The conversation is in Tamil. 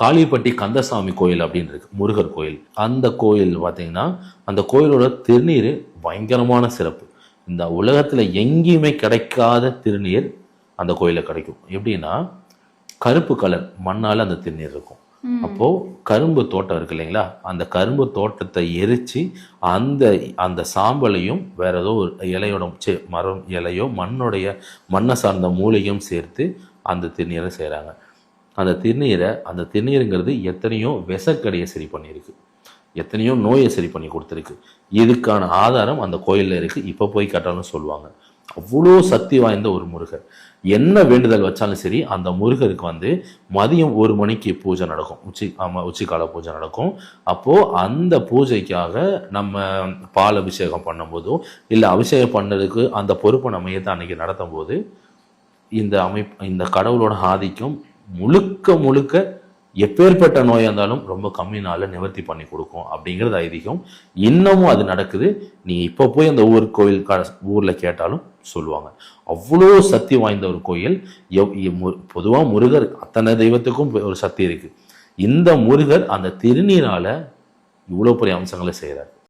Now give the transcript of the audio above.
காளிப்பட்டி கந்தசாமி கோயில் அப்படின்னு இருக்கு முருகர் கோயில். அந்த கோயில் பார்த்தீங்கன்னா அந்த கோயிலோட திருநீர் பயங்கரமான சிறப்பு. இந்த உலகத்துல எங்கேயுமே கிடைக்காத திருநீர் அந்த கோயிலில் கிடைக்கும். எப்படின்னா கருப்பு கலர் மண்ணால அந்த திருநீர் இருக்கும். அப்போ கரும்பு தோட்டம் இருக்கு இல்லைங்களா? அந்த கரும்பு தோட்டத்தை எரிச்சு அந்த அந்த சாம்பலையும் வேற ஏதோ ஒரு இலையோட மரம் இலையோ மண்ணுடைய மண்ணை சார்ந்த மூலிகையும் சேர்த்து அந்த திருநீரை செய்கிறாங்க அந்த திருநீரை அந்த திருநீருங்கிறது எத்தனையோ விஷக்கடியை சரி பண்ணியிருக்கு. எத்தனையோ நோயை சரி பண்ணி கொடுத்துருக்கு. இதுக்கான ஆதாரம் அந்த கோயிலில் இருக்குது இப்போ போய் கேட்டாலும் சொல்லுவாங்க. அவ்வளோ சக்தி வாய்ந்த ஒரு முருகர். என்ன வேண்டுதல் வச்சாலும் சரி அந்த முருகருக்கு வந்து மதியம் ஒரு மணிக்கு பூஜை நடக்கும். உச்சி ஆமாம் உச்சிக்கால பூஜை நடக்கும். அப்போது அந்த பூஜைக்காக நம்ம பால் அபிஷேகம் பண்ணும்போதோ இல்லை அபிஷேகம் பண்ணதுக்கு அந்த பொறுப்பை நம்ம ஏற்று அன்னைக்கு நடத்தும் போது இந்த அமைப்பு இந்த கடவுளோட ஆதிக்கம் முழுக்க முழுக்க எப்பேற்பட்ட நோயாக இருந்தாலும் ரொம்ப கம்மி நாளில் நிவர்த்தி பண்ணி கொடுக்கும் அப்படிங்கிறது ஐதீகம். இன்னமும் அது நடக்குது. நீ இப்போ போய் அந்த ஊர் கோயில் க ஊரில் கேட்டாலும் சொல்லுவாங்க. அவ்வளோ சக்தி வாய்ந்த ஒரு கோயில். பொதுவாக முருகர் அத்தனை தெய்வத்துக்கும் ஒரு சக்தி இருக்கு. இந்த முருகர் அந்த திருநீரால் இவ்வளோ பெரிய அம்சங்களை செய்கிறார்